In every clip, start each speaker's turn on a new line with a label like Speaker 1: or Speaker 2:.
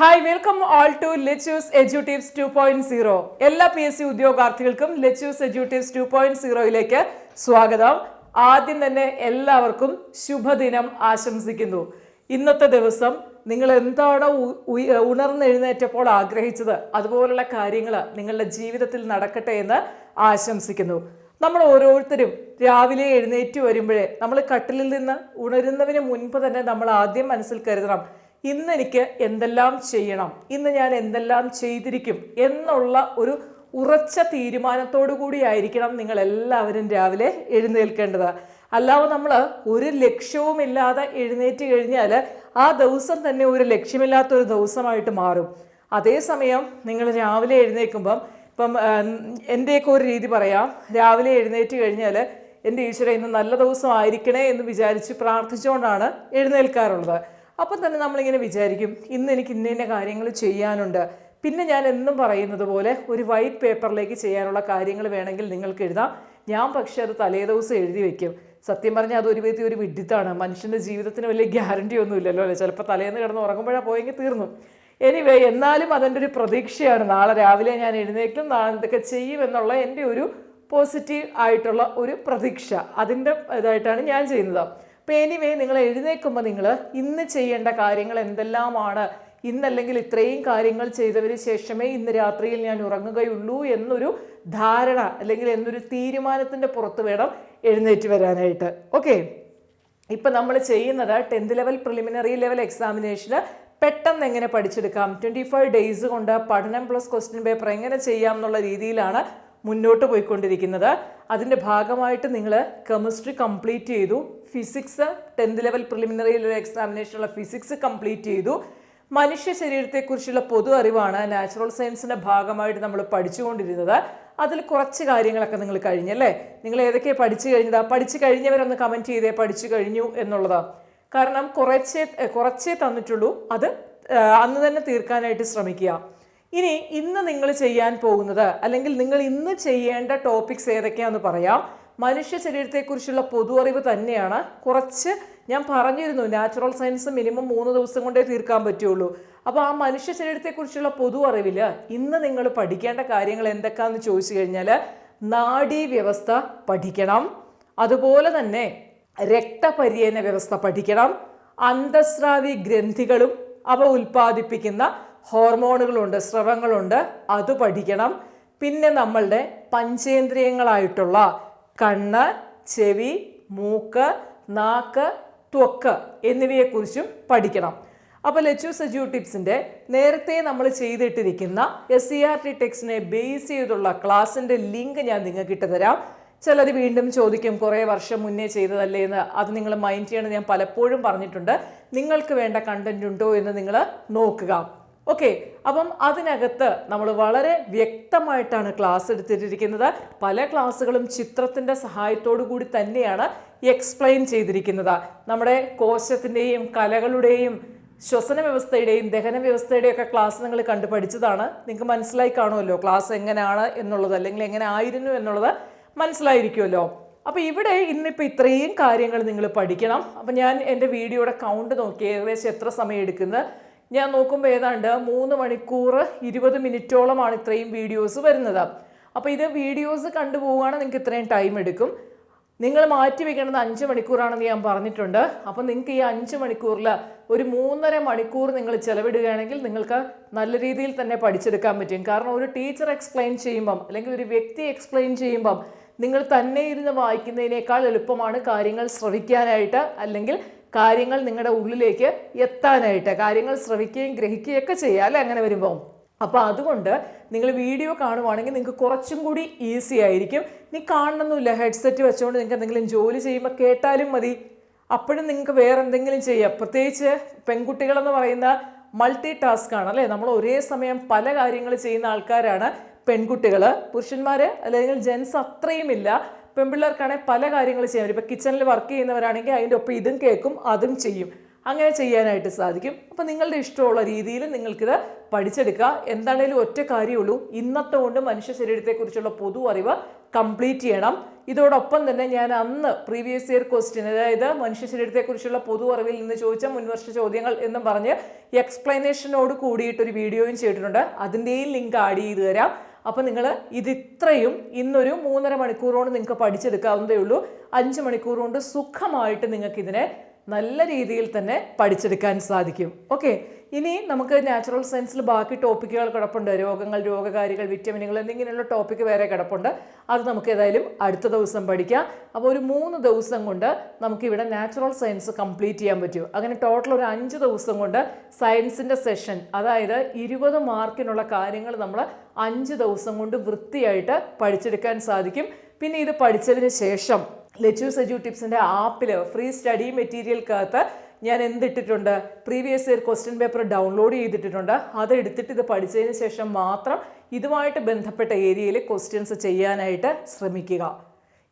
Speaker 1: Hi welcome all to Lechu's educatives two point zero എല്ലാ P S C ഉദ്യോഗാർത്ഥികൾക്കും Lechu's എജ്യൂട്ടീവ്സ് two point സീറോയിലേക്ക് സ്വാഗതം. ആദ്യം തന്നെ എല്ലാവർക്കും ശുഭദിനം ആശംസിക്കുന്നു. ഇന്നത്തെ ദിവസം നിങ്ങൾ എന്താണോ ഉണർന്നെഴുന്നേറ്റപ്പോൾ ആഗ്രഹിച്ചത് അതുപോലുള്ള കാര്യങ്ങൾ നിങ്ങളുടെ ജീവിതത്തിൽ നടക്കട്ടെ എന്ന് ആശംസിക്കുന്നു. നമ്മൾ ഓരോരുത്തരും രാവിലെ എഴുന്നേറ്റ് വരുമ്പോഴേ നമ്മൾ കട്ടിലിൽ നിന്ന് ഉണരുന്നതിന് മുൻപ് തന്നെ നമ്മൾ ആദ്യം മനസ്സിൽ കരുതണം. ഇന്ന് എനിക്ക് എന്തെല്ലാം ചെയ്യണം? ഇന്ന് ഞാൻ എന്തെല്ലാം ചെയ്തിരിക്കും? എന്നുള്ള ഒരു ഉറച്ച തീരുമാനത്തോടു കൂടിയായിരിക്കണം നിങ്ങൾ എല്ലാവരും രാവിലെ എഴുന്നേൽക്കേണ്ടത്. അല്ലാതെ നമ്മൾ ഒരു ലക്ഷ്യവുമില്ലാതെ എഴുന്നേറ്റ് കഴിഞ്ഞാൽ ആ ദിവസം തന്നെ ഒരു ലക്ഷ്യമില്ലാത്ത ഒരു ദിവസമായിട്ട് മാറും. അതേസമയം നിങ്ങൾ രാവിലെ എഴുന്നേൽക്കുമ്പം ഇപ്പം എന്റെയൊക്കെ ഒരു രീതി പറയാം. രാവിലെ എഴുന്നേറ്റ് കഴിഞ്ഞാൽ എന്റെ ഈശ്വര ഇന്ന് നല്ല ദിവസം ആയിരിക്കണേ എന്ന് വിചാരിച്ച് പ്രാർത്ഥിച്ചുകൊണ്ടാണ് എഴുന്നേൽക്കാറുള്ളത്. അപ്പം തന്നെ നമ്മളിങ്ങനെ വിചാരിക്കും ഇന്ന് എനിക്ക് ഇന്ന ഇന്ന കാര്യങ്ങൾ ചെയ്യാനുണ്ട്. പിന്നെ ഞാൻ എന്നും പറയുന്നത് പോലെ ഒരു വൈറ്റ് പേപ്പറിലേക്ക് ചെയ്യാനുള്ള കാര്യങ്ങൾ വേണമെങ്കിൽ നിങ്ങൾക്ക് എഴുതാം. ഞാൻ പക്ഷേ അത് തലേ ദിവസം എഴുതി വെക്കും. സത്യം പറഞ്ഞാൽ അത് ഒരു വിധത്തിൽ ഒരു വിഡിത്താണ്. മനുഷ്യന്റെ ജീവിതത്തിന് വലിയ ഗ്യാരണ്ടി ഒന്നും ഇല്ലല്ലോ അല്ലേ? ചിലപ്പോൾ തലേന്ന് കിടന്ന് ഉറങ്ങുമ്പോഴാണ് പോയെങ്കിൽ തീർന്നു. എനിവേ എന്നാലും അതിന്റെ ഒരു പ്രതീക്ഷയാണ്. നാളെ രാവിലെ ഞാൻ എഴുന്നേക്കും നാളെ ഇതൊക്കെ ചെയ്യും എന്നുള്ള എന്റെ ഒരു പോസിറ്റീവ് ആയിട്ടുള്ള ഒരു പ്രതീക്ഷ. അതിന്റെ ഇതായിട്ടാണ് ഞാൻ ചെയ്യുന്നത്. അപ്പോൾ എനിവേ നിങ്ങൾ എഴുന്നേൽക്കുമ്പോൾ നിങ്ങൾ ഇന്ന് ചെയ്യേണ്ട കാര്യങ്ങൾ എന്തെല്ലാമാണ്? ഇന്നല്ലെങ്കിൽ ഇത്രയും കാര്യങ്ങൾ ചെയ്തതിന് ശേഷമേ ഇന്ന് രാത്രിയിൽ ഞാൻ ഉറങ്ങുകയുള്ളൂ എന്നൊരു ധാരണ അല്ലെങ്കിൽ എന്നൊരു തീരുമാനത്തിന്റെ പുറത്ത് വേണം എഴുന്നേറ്റ് വരാനായിട്ട്. ഓക്കെ ഇപ്പം നമ്മൾ ചെയ്യുന്നത് ടെൻത്ത് ലെവൽ പ്രിലിമിനറി ലെവൽ എക്സാമിനേഷന് പെട്ടെന്ന് എങ്ങനെ പഠിച്ചെടുക്കാം? ട്വന്റി ഫൈവ് ഡേയ്സ് കൊണ്ട് പഠനം പ്ലസ് ക്വസ്റ്റ്യൻ പേപ്പർ എങ്ങനെ ചെയ്യാം എന്നുള്ള രീതിയിലാണ് മുന്നോട്ട് പോയിക്കൊണ്ടിരിക്കുന്നത്. അതിന്റെ ഭാഗമായിട്ട് നിങ്ങൾ കെമിസ്ട്രി കംപ്ലീറ്റ് ചെയ്തു. ഫിസിക്സ് ടെൻത്ത് ലെവൽ പ്രിലിമിനറി എക്സാമിനേഷനുള്ള ഫിസിക്സ് കംപ്ലീറ്റ് ചെയ്തു. മനുഷ്യ ശരീരത്തെക്കുറിച്ചുള്ള പൊതു അറിവാണ് നാച്ചുറൽ സയൻസിന്റെ ഭാഗമായിട്ട് നമ്മൾ പഠിച്ചുകൊണ്ടിരുന്നത്. അതിൽ കുറച്ച് കാര്യങ്ങളൊക്കെ നിങ്ങൾ കഴിഞ്ഞല്ലേ നിങ്ങൾ ഏതൊക്കെ പഠിച്ചു കഴിഞ്ഞതാ? പഠിച്ചു കഴിഞ്ഞവരൊന്ന് കമന്റ് ചെയ്തേ പഠിച്ചു കഴിഞ്ഞു എന്നുള്ളത്. കാരണം കുറച്ചേ കുറച്ചേ തന്നിട്ടുള്ളൂ. അത് അന്ന് തന്നെ തീർക്കാനായിട്ട് ശ്രമിക്കുക. ഇനി ഇന്ന് നിങ്ങൾ ചെയ്യാൻ പോകുന്നത് അല്ലെങ്കിൽ നിങ്ങൾ ഇന്ന് ചെയ്യേണ്ട ടോപ്പിക്സ് ഏതൊക്കെയാണെന്ന് പറയാം. മനുഷ്യ ശരീരത്തെക്കുറിച്ചുള്ള പൊതു അറിവ് തന്നെയാണ്. കുറച്ച് ഞാൻ പറഞ്ഞിരുന്നു നാച്ചുറൽ സയൻസ് മിനിമം മൂന്ന് ദിവസം കൊണ്ടേ തീർക്കാൻ പറ്റുള്ളൂ. അപ്പോൾ ആ മനുഷ്യ ശരീരത്തെക്കുറിച്ചുള്ള പൊതു അറിവിൽ ഇന്ന് നിങ്ങൾ പഠിക്കേണ്ട കാര്യങ്ങൾ എന്തൊക്കെയാണെന്ന് ചോദിച്ചു കഴിഞ്ഞാൽ നാഡീ വ്യവസ്ഥ പഠിക്കണം. അതുപോലെ തന്നെ രക്തപര്യന വ്യവസ്ഥ പഠിക്കണം. അന്തസ്രാവി ഗ്രന്ഥികളും അവ ഉൽപ്പാദിപ്പിക്കുന്ന ഹോർമോണുകളുണ്ട് സ്രവങ്ങളുണ്ട് അത് പഠിക്കണം. പിന്നെ നമ്മളുടെ പഞ്ചേന്ദ്രിയങ്ങളായിട്ടുള്ള കണ്ണ് ചെവി മൂക്ക് നാക്ക് ത്വക്ക് എന്നിവയെക്കുറിച്ചും പഠിക്കണം. അപ്പോൾ ലച്ചു സജീവ് ടിപ്സിന്റെ നേരത്തെ നമ്മൾ ചെയ്തിട്ടിരിക്കുന്ന എസ് സി ആർ ടി ടെക്സ്റ്റിനെ ബേസ് ചെയ്തുള്ള ക്ലാസ്സിന്റെ ലിങ്ക് ഞാൻ നിങ്ങൾക്ക് ഇട്ട് തരാം. ചിലർ വീണ്ടും ചോദിക്കും കുറേ വർഷം മുന്നേ ചെയ്തതല്ലേ എന്ന്? അത് നിങ്ങൾ മൈൻഡ് ചെയ്യണമെന്ന് ഞാൻ പലപ്പോഴും പറഞ്ഞിട്ടുണ്ട്. നിങ്ങൾക്ക് വേണ്ട കണ്ടന്റ് ഉണ്ടോ എന്ന് നിങ്ങൾ നോക്കുക. ഓക്കെ അപ്പം അതിനകത്ത് നമ്മൾ വളരെ വ്യക്തമായിട്ടാണ് ക്ലാസ് എടുത്തിട്ടിരിക്കുന്നത്. പല ക്ലാസ്സുകളും ചിത്രത്തിന്റെ സഹായത്തോടു കൂടി തന്നെയാണ് എക്സ്പ്ലെയിൻ ചെയ്തിരിക്കുന്നത്. നമ്മുടെ കോശത്തിന്റെയും കലകളുടെയും ശ്വസന വ്യവസ്ഥയുടെയും ദഹന വ്യവസ്ഥയുടെയും ഒക്കെ ക്ലാസ് നിങ്ങൾ കണ്ടു പഠിച്ചതാണ്. നിങ്ങൾക്ക് മനസ്സിലായി കാണുമല്ലോ ക്ലാസ് എങ്ങനെയാണ് എന്നുള്ളത് അല്ലെങ്കിൽ എങ്ങനെ ആയിരുന്നു എന്നുള്ളത് മനസ്സിലായിരിക്കുമല്ലോ. അപ്പോൾ ഇവിടെ ഇന്നിപ്പോൾ ഇത്രയും കാര്യങ്ങൾ നിങ്ങൾ പഠിക്കണം. അപ്പം ഞാൻ എന്റെ വീഡിയോയുടെ കൗണ്ട് നോക്കി ഏകദേശം എത്ര സമയം എടുക്കുന്നത് ഞാൻ നോക്കുമ്പോൾ ഏതാണ്ട് മൂന്ന് മണിക്കൂർ ഇരുപത് മിനിറ്റോളമാണ് ഇത്രയും വീഡിയോസ് വരുന്നത്. അപ്പോൾ ഇത് വീഡിയോസ് കണ്ടുപോവുകയാണെങ്കിൽ നിങ്ങൾക്ക് ഇത്രയും ടൈം എടുക്കും. നിങ്ങൾ മാറ്റി വെക്കേണ്ടത് അഞ്ച് മണിക്കൂറാണെന്ന് ഞാൻ പറഞ്ഞിട്ടുണ്ട്. അപ്പോൾ നിങ്ങൾക്ക് ഈ അഞ്ച് മണിക്കൂറിൽ ഒരു മൂന്നര മണിക്കൂർ നിങ്ങൾ ചിലവിടുകയാണെങ്കിൽ നിങ്ങൾക്ക് നല്ല രീതിയിൽ തന്നെ പഠിച്ചെടുക്കാൻ പറ്റും. കാരണം ഒരു ടീച്ചർ എക്സ്പ്ലെയിൻ ചെയ്യുമ്പം അല്ലെങ്കിൽ ഒരു വ്യക്തി എക്സ്പ്ലെയിൻ ചെയ്യുമ്പം നിങ്ങൾ തന്നെ ഇരുന്ന് വായിക്കുന്നതിനേക്കാൾ എളുപ്പമാണ് കാര്യങ്ങൾ ശ്രവിക്കാനായിട്ട് അല്ലെങ്കിൽ കാര്യങ്ങൾ നിങ്ങളുടെ ഉള്ളിലേക്ക് എത്താനായിട്ട് കാര്യങ്ങൾ ശ്രവിക്കുകയും ഗ്രഹിക്കുകയും ഒക്കെ ചെയ്യുക അല്ലേ? അങ്ങനെ വരുമ്പോൾ അപ്പോൾ അതുകൊണ്ട് നിങ്ങൾ വീഡിയോ കാണുവാണെങ്കിൽ നിങ്ങൾക്ക് കുറച്ചും കൂടി ഈസി ആയിരിക്കും. നീ കാണണമെന്നില്ല ഹെഡ്സെറ്റ് വെച്ചുകൊണ്ട് നിങ്ങൾക്ക് എന്തെങ്കിലും ജോലി ചെയ്യുമ്പോൾ കേട്ടാലും മതി. അപ്പോഴും നിങ്ങൾക്ക് വേറെ എന്തെങ്കിലും ചെയ്യാം. പ്രത്യേകിച്ച് പെൺകുട്ടികളെന്ന് പറയുന്ന മൾട്ടി ടാസ്ക് ആണ് അല്ലേ? നമ്മൾ ഒരേ സമയം പല കാര്യങ്ങൾ ചെയ്യുന്ന ആൾക്കാരാണ് പെൺകുട്ടികൾ പുരുഷന്മാർ അല്ലെങ്കിൽ ജെൻസ് അത്രയും ഇല്ല പെൺപിള്ളേർക്കാണെങ്കിൽ പല കാര്യങ്ങൾ ചെയ്യാൻ പറ്റും. ഇപ്പോൾ കിച്ചണിൽ വർക്ക് ചെയ്യുന്നവരാണെങ്കിൽ അതിന്റെ ഒപ്പം ഇതും കേൾക്കും അതും ചെയ്യും. അങ്ങനെ ചെയ്യാനായിട്ട് സാധിക്കും. അപ്പോൾ നിങ്ങളുടെ ഇഷ്ടമുള്ള രീതിയിൽ നിങ്ങൾക്കിത് പഠിച്ചെടുക്കുക. എന്താണേലും ഒറ്റ കാര്യമുള്ളൂ. ഇന്നത്തെ കൊണ്ട് മനുഷ്യ ശരീരത്തെക്കുറിച്ചുള്ള പൊതു അറിവ് കംപ്ലീറ്റ് ചെയ്യണം. ഇതോടൊപ്പം തന്നെ ഞാൻ അന്ന് പ്രീവിയസ് ഇയർ ക്വസ്റ്റ്യൻ അതായത് മനുഷ്യ ശരീരത്തെക്കുറിച്ചുള്ള പൊതു അറിവിൽ നിന്ന് ചോദിച്ച മുൻവർഷ ചോദ്യങ്ങൾ എന്നും പറഞ്ഞ് എക്സ്പ്ലനേഷനോട് കൂടിയിട്ടൊരു വീഡിയോയും ചെയ്തിട്ടുണ്ട്. അതിന്റെയും ലിങ്ക് ആഡ് ചെയ്ത് തരാം. അപ്പം നിങ്ങൾ ഇത് ഇത്രയും ഇന്നൊരു മൂന്നര മണിക്കൂർ കൊണ്ട് നിങ്ങൾക്ക് പഠിച്ചെടുക്കാവുന്നതേ ഉള്ളൂ അഞ്ച് മണിക്കൂർ കൊണ്ട് സുഖമായിട്ട് നിങ്ങൾക്ക് ഇതിനെ നല്ല രീതിയിൽ തന്നെ പഠിച്ചെടുക്കാൻ സാധിക്കും. ഓക്കെ ഇനി നമുക്ക് നാച്ചുറൽ സയൻസിൽ ബാക്കി ടോപ്പിക്കുകൾ കിടപ്പുണ്ട്. രോഗങ്ങൾ രോഗകാരികൾ വിറ്റമിനുകൾ എന്നിങ്ങനെയുള്ള ടോപ്പിക്ക് വേറെ കിടപ്പുണ്ട്. അത് നമുക്ക് ഏതായാലും അടുത്ത ദിവസം പഠിക്കാം. അപ്പോൾ ഒരു മൂന്ന് ദിവസം കൊണ്ട് നമുക്കിവിടെ നാച്ചുറൽ സയൻസ് കംപ്ലീറ്റ് ചെയ്യാൻ പറ്റും. അങ്ങനെ ടോട്ടൽ ഒരു അഞ്ച് ദിവസം കൊണ്ട് സയൻസിന്റെ സെഷൻ അതായത് ഇരുപത് മാർക്കിനുള്ള കാര്യങ്ങൾ നമ്മൾ അഞ്ച് ദിവസം കൊണ്ട് വൃത്തിയായിട്ട് പഠിച്ചെടുക്കാൻ സാധിക്കും. പിന്നെ ഇത് പഠിച്ചതിന് ശേഷം ലെച്ചൂസ് സജു ടിപ്സിന്റെ ആപ്പിൽ ഫ്രീ സ്റ്റഡി മെറ്റീരിയൽക്കകത്ത് ഞാൻ എന്തിട്ടിട്ടുണ്ട്? Previous year question paper download ചെയ്തിട്ടിട്ടുണ്ട്. അത് എടുത്തിട്ട് ഇത് പഠിച്ചതിന് ശേഷം മാത്രം ഇതുമായിട്ട് ബന്ധപ്പെട്ട ഏരിയയിൽ ക്വസ്റ്റ്യൻസ് ചെയ്യാനായിട്ട് ശ്രമിക്കുക.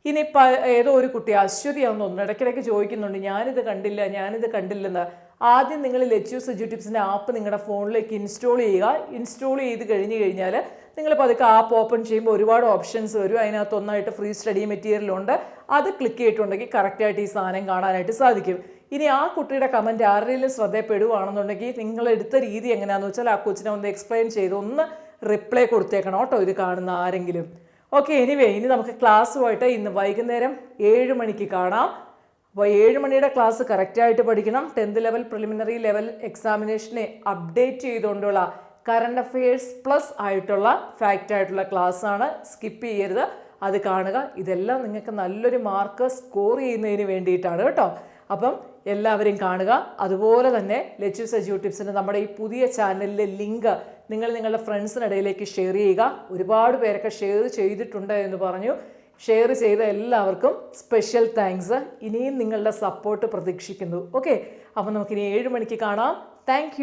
Speaker 1: ഇനി പ ഏതോ ഒരു കുട്ടി അശ്വതിയാണെന്ന് തോന്നുന്നു ഇടയ്ക്കിടയ്ക്ക് ചോദിക്കുന്നുണ്ട് ഞാനിത് കണ്ടില്ല ഞാനിത് കണ്ടില്ലെന്ന്. ആദ്യം നിങ്ങൾ ലെച്യൂസ് എജ്യൂട്ടിപ്സിന്റെ ആപ്പ് നിങ്ങളുടെ ഫോണിലേക്ക് ഇൻസ്റ്റാൾ ചെയ്യുക. ഇൻസ്റ്റാൾ ചെയ്ത് കഴിഞ്ഞ് കഴിഞ്ഞാൽ നിങ്ങൾ പതുക്കെ ആപ്പ് ഓപ്പൺ ചെയ്യുമ്പോൾ ഒരുപാട് ഓപ്ഷൻസ് വരും. അതിനകത്ത് ഒന്നായിട്ട് ഫ്രീ സ്റ്റഡി മെറ്റീരിയൽ ഉണ്ട്. അത് ക്ലിക്ക് ചെയ്തിട്ടുണ്ടെങ്കിൽ കറക്റ്റായിട്ട് ഈ സാധനം കാണാനായിട്ട് സാധിക്കും. ഇനി ആ കുട്ടിയുടെ കമന്റ് ആരുടെയും ശ്രദ്ധപ്പെടുവാണെന്നുണ്ടെങ്കിൽ നിങ്ങൾ എടുത്ത രീതി എങ്ങനെയാണെന്ന് വെച്ചാൽ ആ കൊച്ചിനെ ഒന്ന് എക്സ്പ്ലെയിൻ ചെയ്ത് ഒന്ന് റിപ്ലൈ കൊടുത്തേക്കണം കേട്ടോ ഇത് കാണുന്ന ആരെങ്കിലും. ഓക്കെ എനിവേ ഇനി നമുക്ക് ക്ലാസ്സുമായിട്ട് ഇന്ന് വൈകുന്നേരം ഏഴ് മണിക്ക് കാണാം. അപ്പോൾ ഏഴ് മണിയുടെ ക്ലാസ് കറക്റ്റായിട്ട് പഠിക്കണം. ടെൻത്ത് ലെവൽ പ്രിലിമിനറി ലെവൽ എക്സാമിനേഷനെ അപ്ഡേറ്റ് ചെയ്തുകൊണ്ടുള്ള കറണ്ട് അഫയേഴ്സ് പ്ലസ് ആയിട്ടുള്ള ഫാക്റ്റ് ആയിട്ടുള്ള ക്ലാസ്സാണ് സ്കിപ്പ് ചെയ്യരുത്. അത് കാണുക. ഇതെല്ലാം നിങ്ങൾക്ക് നല്ലൊരു മാർക്ക് സ്കോർ ചെയ്യുന്നതിന് വേണ്ടിയിട്ടാണ് കേട്ടോ. അപ്പം എല്ലാവരും കാണുക. അതുപോലെ തന്നെ ലച്ചു സജീവ് ടിപ്സിന്റെ നമ്മുടെ ഈ പുതിയ ചാനലിലെ ലിങ്ക് നിങ്ങൾ നിങ്ങളുടെ ഫ്രണ്ട്സിനിടയിലേക്ക് ഷെയർ ചെയ്യുക. ഒരുപാട് പേരൊക്കെ ഷെയർ ചെയ്തിട്ടുണ്ട് എന്ന് പറഞ്ഞു. ഷെയർ ചെയ്ത എല്ലാവർക്കും സ്പെഷ്യൽ താങ്ക്സ് ഇനിയും നിങ്ങളുടെ സപ്പോർട്ട് പ്രതീക്ഷിക്കുന്നു. ഓക്കെ അപ്പോൾ നമുക്കിനി ഏഴ് മണിക്ക് കാണാം. താങ്ക്